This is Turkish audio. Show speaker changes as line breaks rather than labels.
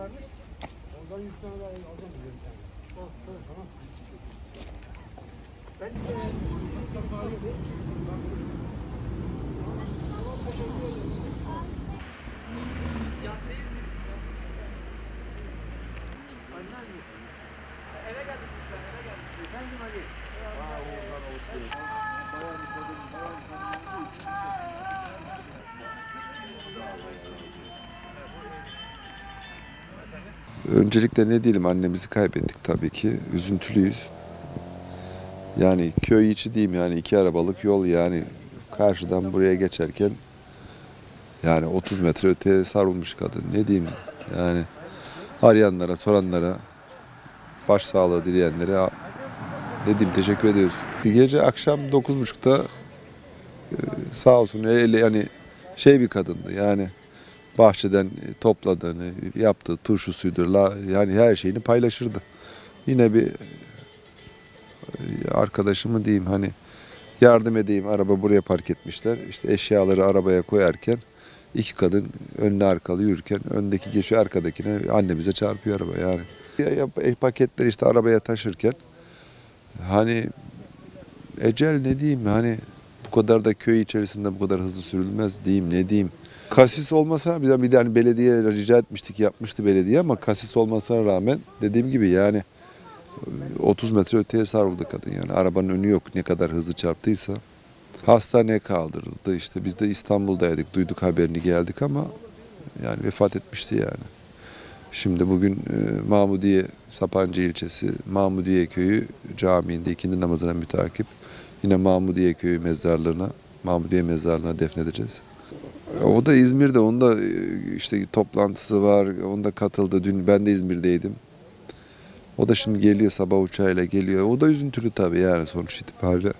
vermiş. Oradan 100 tane daha alacağım diyor bir tane. Tamam. Ben de
Öncelikle ne diyelim annemizi kaybettik tabii ki. Üzüntülüyüz. Yani köy içi diyeyim yani iki arabalık yol yani karşıdan buraya geçerken yani 30 metre öteye sarılmış kadın. Ne diyeyim yani arayanlara soranlara baş sağlığı dileyenlere ne diyeyim teşekkür ediyoruz. Bir gece akşam 9.30'da e, sağ olsun öyle yani şey bir kadındı yani bahçeden e, topladığını, yaptığı turşusuydur, la, yani her şeyini paylaşırdı. Yine bir e, arkadaşımı diyeyim hani yardım edeyim araba buraya park etmişler. İşte eşyaları arabaya koyarken iki kadın önüne arkalı yürürken öndeki geçiyor arkadakine annemize çarpıyor araba yani. Ya, e, paketleri işte arabaya taşırken hani ecel ne diyeyim hani bu kadar da köy içerisinde bu kadar hızlı sürülmez diyeyim ne diyeyim. Kasis olmasına bir de bir de hani belediye rica etmiştik yapmıştı belediye ama kasis olmasına rağmen dediğim gibi yani 30 metre öteye sarıldı kadın yani arabanın önü yok ne kadar hızlı çarptıysa. Hastaneye kaldırıldı işte biz de İstanbul'daydık duyduk haberini geldik ama yani vefat etmişti yani. Şimdi bugün e, Mahmudiye Sapancı ilçesi Mahmudiye köyü camiinde ikindi namazına mütakip yine Mahmudiye köyü mezarlığına Mahmudiye mezarlığına defnedeceğiz. O da İzmir'de, onda e, işte toplantısı var, onda katıldı. Dün ben de İzmir'deydim. O da şimdi geliyor sabah uçağıyla geliyor. O da üzüntülü tabii yani sonuç itibariyle.